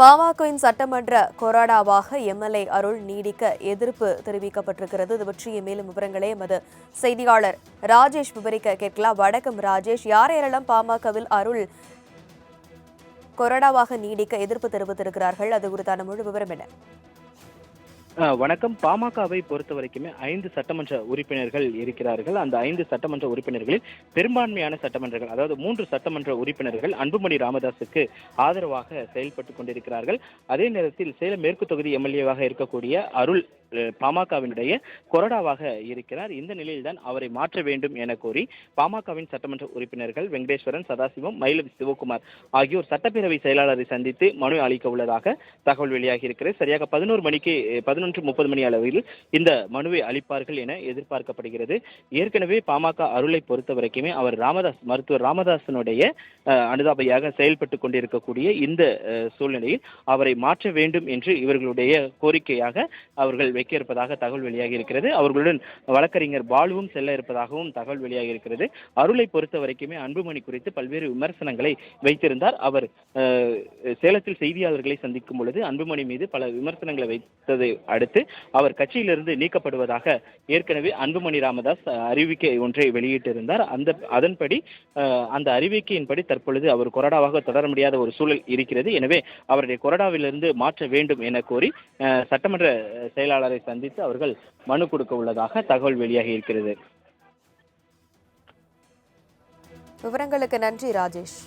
பாமகவின் சட்டமன்ற கொறடாவாக எம்எல்ஏ அருள் நீடிக்க எதிர்ப்பு தெரிவிக்கப்பட்டிருக்கிறது. இது பற்றிய மேலும் விவரங்களை எமது செய்தியாளர் ராஜேஷ் விவரிக்க கேட்கலாம். வடக்கம் ராஜேஷ். யார் யாரெல்லாம் பாமகவில் அருள் கொறடாவாக நீடிக்க எதிர்ப்பு தெரிவித்திருக்கிறார்கள்? அது குறித்தான முழு விவரம் என்ன? வணக்கம். பாமகவை பொறுத்த வரைக்குமே ஐந்து சட்டமன்ற உறுப்பினர்கள் இருக்கிறார்கள். அந்த ஐந்து சட்டமன்ற உறுப்பினர்களில் பெரும்பான்மையான சட்டமன்றங்கள் அதாவது மூன்று சட்டமன்ற உறுப்பினர்கள் அன்புமணி ராமதாஸுக்கு ஆதரவாக செயல்பட்டு கொண்டிருக்கிறார்கள். அதே நேரத்தில் சேலம் மேற்கு தொகுதி எம்எல்ஏவாக இருக்கக்கூடிய அருள் பாமகவினுடைய கொறடாவாக இருக்கிறார். இந்த நிலையில்தான் அவரை மாற்ற வேண்டும் என கோரி பாமகவின் சட்டமன்ற உறுப்பினர்கள் வெங்கடேஸ்வரன் சதாசிவம் மயிலம் சிவகுமார் ஆகியோர் சட்டப்பேரவை செயலாளரை சந்தித்து மனு அளிக்க உள்ளதாக தகவல் வெளியாகி இருக்கிறது. சரியாக பதினோரு மணிக்கு பதினொன்று முப்பது மணி அளவில் இந்த மனுவை அளிப்பார்கள் என எதிர்பார்க்கப்படுகிறது. ஏற்கனவே பாமக அருளை பொறுத்த வரைக்குமே அவர் ராமதாஸ் மருத்துவர் ராமதாசனுடைய அஹ், அனுதாபையாக செயல்பட்டு கொண்டிருக்கக்கூடிய இந்த சூழ்நிலையில் அவரை மாற்ற வேண்டும் என்று இவர்களுடைய கோரிக்கையாக அவர்கள் வைக்க இருப்பதாக தகவல் வெளியாகி இருக்கிறது அவர்களுடன் வழக்கறிஞர் பாலுவும் செல்ல இருப்பதாகவும் தகவல் வெளியாகி இருக்கிறது அருளை பொறுத்த வரைக்குமே அன்புமணி குறித்து பல்வேறு விமர்சனங்களை வைத்திருந்தார். அவர் சேலத்தில் செய்தியாளர்களை சந்திக்கும் பொழுது அன்புமணி மீது பல விமர்சனங்களை வைத்ததை அடுத்து அவர் கட்சியிலிருந்து நீக்கப்படுவதாக ஏற்கனவே அன்புமணி ராமதாஸ் அறிவிக்கை ஒன்றை வெளியிட்டிருந்தார். அந்த அதன்படி அந்த அறிவிக்கையின்படி தற்பொழுது அவர் கொறடாவாக தொடர முடியாத ஒரு சூழல் இருக்கிறது. எனவே அவருடைய கொறடாவிலிருந்து மாற்ற வேண்டும் என கோரி சட்டமன்ற செயலாளரை சந்தித்து அவர்கள் மனு கொடுக்க உள்ளதாக தகவல் வெளியாகி இருக்கிறது. விவரங்களுக்கு நன்றி ராஜேஷ்.